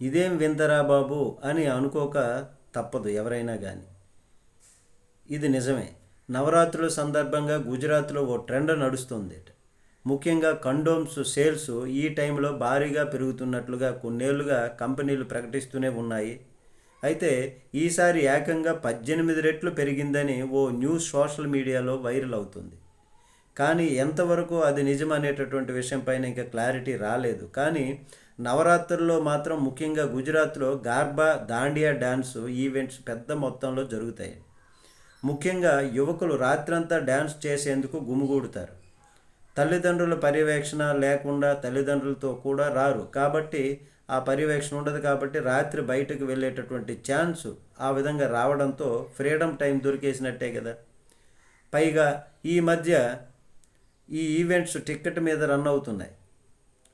ఇదేం వింతరా బాబు అని అనుకోక తప్పదు ఎవరైనా కానీ ఇది నిజమే. నవరాత్రుల సందర్భంగా గుజరాత్లో ఓ ట్రెండ్ నడుస్తుంది ముఖ్యంగా కండోమ్స్ సేల్స్ ఈ టైంలో భారీగా పెరుగుతున్నట్లుగా కొన్నేళ్ళుగా కంపెనీలు ప్రకటిస్తూనే ఉన్నాయి. అయితే ఈసారి ఏకంగా పద్దెనిమిది రెట్లు పెరిగిందని ఓ న్యూస్ సోషల్ మీడియాలో వైరల్ అవుతుంది. కానీ ఎంతవరకు అది నిజమనేటటువంటి విషయంపైన ఇంకా క్లారిటీ రాలేదు. కానీ నవరాత్రుల్లో మాత్రం ముఖ్యంగా గుజరాత్లో గార్బా దాండియా డ్యాన్స్ ఈవెంట్స్ పెద్ద మొత్తంలో జరుగుతాయి. ముఖ్యంగా యువకులు రాత్రంతా డ్యాన్స్ చేసేందుకు గుమిగూడుతారు. తల్లిదండ్రుల పర్యవేక్షణ లేకుండా తల్లిదండ్రులతో కూడా రారు. కాబట్టి ఆ పర్యవేక్షణ ఉండదు కాబట్టి రాత్రి బయటకు వెళ్ళేటటువంటి ఛాన్స్ ఆ విధంగా రావడంతో ఫ్రీడమ్ టైం దొరికేసినట్టే కదా. పైగా ఈ మధ్య ఈ ఈవెంట్స్ టికెట్ మీద రన్ అవుతున్నాయి.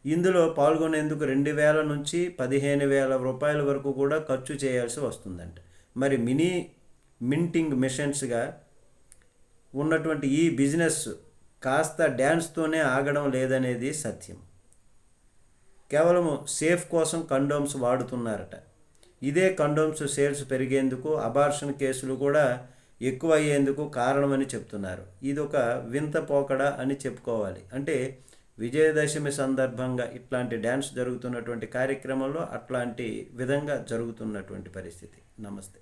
ఇందులో పాల్గొనేందుకు రెండు వేల నుంచి పదిహేను వేల రూపాయల వరకు కూడా ఖర్చు చేయాల్సి వస్తుందంట. మరి మినీ మింటింగ్ మిషన్స్గా ఉన్నటువంటి ఈ బిజినెస్ కాస్త డ్యాన్స్తోనే ఆగడం లేదనేది సత్యం. కేవలం సేఫ్ కోసం కండోమ్స్ వాడుతున్నారట. ఇదే కండోమ్స్ సేల్స్ పెరిగేందుకు అబార్షన్ కేసులు కూడా ఎక్కువ అయ్యేందుకు కారణమని చెప్తున్నారు. ఇది ఒక వింత పోకడ అని చెప్పుకోవాలి. అంటే విజయదశమి సందర్భంగా ఇట్లాంటి డ్యాన్స్ జరుగుతున్నటువంటి కార్యక్రమంలో అట్లాంటి విధంగా జరుగుతున్నటువంటి పరిస్థితి. నమస్తే.